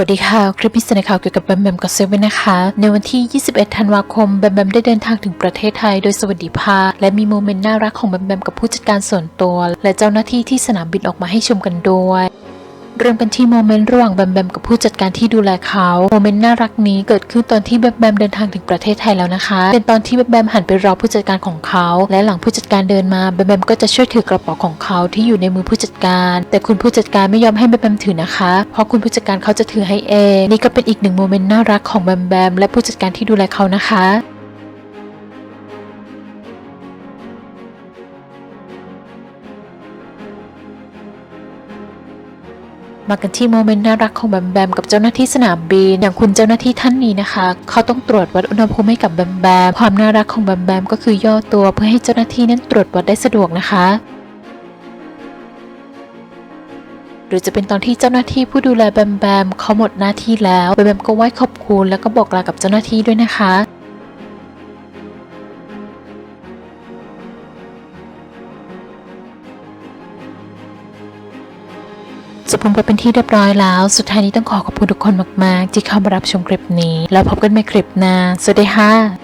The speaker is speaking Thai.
วัสดีค่ะ คลิปพิเศษในข่าวเกี่ยวกับแบมแบมกับเซเว่นนะคะ ในวันที่ 21 ธันวาคม แบมแบมได้เดินทางถึงประเทศไทยโดยสวัสดิภาพ และมีโมเมนต์น่ารักของแบมแบมกับผู้จัดการส่วนตัว และเจ้าหน้าที่ที่สนามบินออกมาให้ชมกันด้วย เริ่มกันที่โมเมนต์ระหว่างแบมแบมกับผู้จัดการที่ดูแลเขาโมเมนต์น่ารักนี้เกิดขึ้นตอนที่แบมแบมเดินทางถึงประเทศไทยแล้วนะคะ เป็นตอนที่แบมแบมหันไปรอผู้จัดการของเขา และหลังผู้จัดการเดินมาแบมแบมก็จะช่วยถือกระเป๋าของเขาที่อยู่ในมือผู้จัดการ แต่คุณผู้จัดการไม่ยอมให้แบมแบมถือนะคะ เพราะคุณผู้จัดการเขาจะถือให้เองนี่ก็เป็นอีกหนึ่งโมเมนต์น่ารักของแบมแบมและผู้จัดการที่ดูแลเขานะคะ มากันที่โมเมนต์น่ารักของแบมแบมกับเจ้าหน้าที่สนามบินอย่างคุณเจ้าหน้าที่ท่านนี้นะคะ เขาต้องตรวจวัดอุณหภูมิให้กับแบมแบมความน่ารักของแบมแบมก็คือย่อตัวเพื่อให้เจ้าหน้าที่นั้นตรวจวัดได้สะดวกนะคะหรือจะเป็นตอนที่เจ้าหน้าที่ผู้ดูแลแบมแบมเขาหมดหน้าที่แล้วแบมแบมก็ไหว้ขอบคุณแล้วก็บอกลากับเจ้าหน้าที่ด้วยนะคะ จบลงไปเป็นที่เรียบร้อยแล้ว สุดท้ายนี้ต้องขอขอบคุณทุกคนมาก ๆ ที่เข้ามารับชมคลิปนี้ แล้วพบกันใหม่คลิปหน้า สวัสดีค่ะ